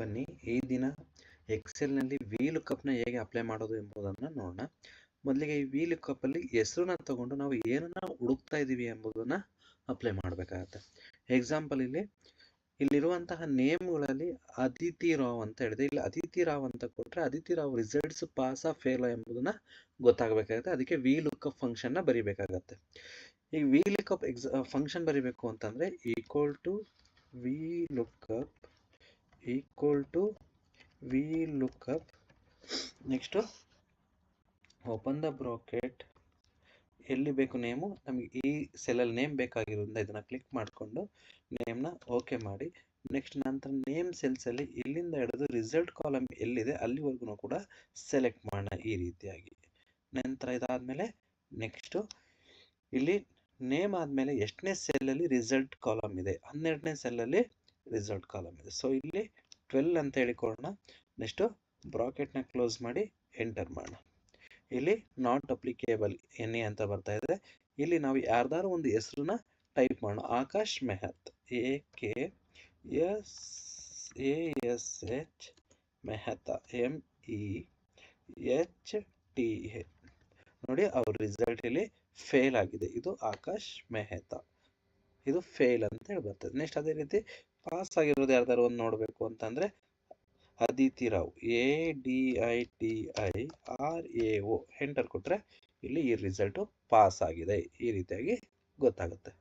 ಬನ್ನಿ. ಈ ದಿನ ಎಕ್ಸೆಲ್ನಲ್ಲಿ ವಿ ಕಪ್ನ ಹೇಗೆ ಅಪ್ಲೈ ಮಾಡೋದು ಎಂಬುದನ್ನು ನೋಡೋಣ. ಮೊದಲಿಗೆ ಈ ವಿ ಅಲ್ಲಿ ಹೆಸರನ್ನ ತಗೊಂಡು ನಾವು ಏನನ್ನ ಹುಡುಕ್ತಾ ಇದ್ದೀವಿ ಎಂಬುದನ್ನು ಅಪ್ಲೈ ಮಾಡಬೇಕಾಗತ್ತೆ. ಎಕ್ಸಾಂಪಲ್ ಇಲ್ಲಿ, ಇಲ್ಲಿರುವಂತಹ ನೇಮ್ಗಳಲ್ಲಿ ಅದಿತಿ ರಾವ್ ಅಂತ ಹೇಳಿದೆ. ಇಲ್ಲಿ ಅದಿತಿ ರಾವ್ ಅಂತ ಕೊಟ್ಟರೆ ಅದಿತಿ ರಾವ್ ರಿಸಲ್ಟ್ಸ್ ಪಾಸ್ ಆ ಫೇಲ್ ಎಂಬುದನ್ನ ಗೊತ್ತಾಗಬೇಕಾಗತ್ತೆ. ಅದಕ್ಕೆ ವಿ ಫಂಕ್ಷನ್ ಫಂಕ್ಷನ್ನ ಬರಿಬೇಕಾಗತ್ತೆ. ಈ ವಿ ಲುಕ್ಅಪ್ ಎಕ್ಸ್ ಫಂಕ್ಷನ್ ಬರಿಬೇಕು ಅಂತಂದ್ರೆ equal to V lookup equal to V lookup next open the bracket ಎಲ್ಲಿ ಬೇಕು ನೇಮು? ನಮಗೆ ಈ ಸೆಲಲ್ಲಿ ನೇಮ್ ಬೇಕಾಗಿರೋದ್ರಿಂದ ಇದನ್ನು ಕ್ಲಿಕ್ ಮಾಡಿಕೊಂಡು ನೇಮ್ನ ಓಕೆ ಮಾಡಿ. ನೆಕ್ಸ್ಟ್ ನಂತರ ನೇಮ್ ಸೆಲ್ಸಲ್ಲಿ ಇಲ್ಲಿಂದ ಹಿಡಿದು ರಿಸಲ್ಟ್ ಕಾಲಮ್ ಎಲ್ಲಿದೆ ಅಲ್ಲಿವರೆಗೂ ಕೂಡ ಸೆಲೆಕ್ಟ್ ಮಾಡೋಣ ಈ ರೀತಿಯಾಗಿ. ನಂತರ ಇದಾದಮೇಲೆ ನೆಕ್ಸ್ಟು ಇಲ್ಲಿ ನೇಮ್ ಆದಮೇಲೆ ಎಷ್ಟನೇ ಸೆಲ್ಲಲ್ಲಿ ರಿಸಲ್ಟ್ ಕಾಲಮ್ ಇದೆ? ಹನ್ನೆರಡನೇ ಸೆಲ್ಲಲ್ಲಿ ರಿಸಲ್ಟ್ ಕಾಲಮ್ ಇದೆ. ಸೊ ಇಲ್ಲಿ ಟ್ವೆಲ್ ಅಂತ ಹೇಳಿಕೊಡೋಣ ನೆಕ್ಸ್ಟು ಬ್ರಾಕೆಟ್ನ ಕ್ಲೋಸ್ ಮಾಡಿ ಎಂಟರ್ ಮಾಡೋಣ. ಇಲ್ಲಿ ನಾಟ್ ಅಪ್ಲಿಕೇಬಲ್ ಎನ್ ಅಂತ ಬರ್ತಾ ಇದೆ. ಇಲ್ಲಿ ನಾವು ಯಾರ್ದಾರು ಒಂದು ಹೆಸರನ್ನ ಟೈಪ್ ಮಾಡೋಣ. Akash Mehta A K S A S H Mehta M E H T A ನೋಡಿ, ಅವ್ರ ರಿಸಲ್ಟ್ ಇಲ್ಲಿ ಫೇಲ್ ಆಗಿದೆ. ಇದು ಆಕಾಶ್ ಮೆಹತಾ. ಇದು ಫೇಲ್ ಅಂತ ಹೇಳಿ ಬರ್ತದೆ ನೆಕ್ಸ್ಟ್ ಅದೇ ರೀತಿ ಪಾಸ್ ಆಗಿರೋದು ಯಾರ್ದಾರು ಒಂದು ನೋಡಬೇಕು ಅಂತಂದರೆ Aditi Rao, A D I T I, R A O, enter ಕೊಟ್ಟರೆ ಇಲ್ಲಿ ಈ ರಿಸಲ್ಟು ಪಾಸ್ ಆಗಿದೆ ಈ ರೀತಿಯಾಗಿ ಗೊತ್ತಾಗುತ್ತೆ.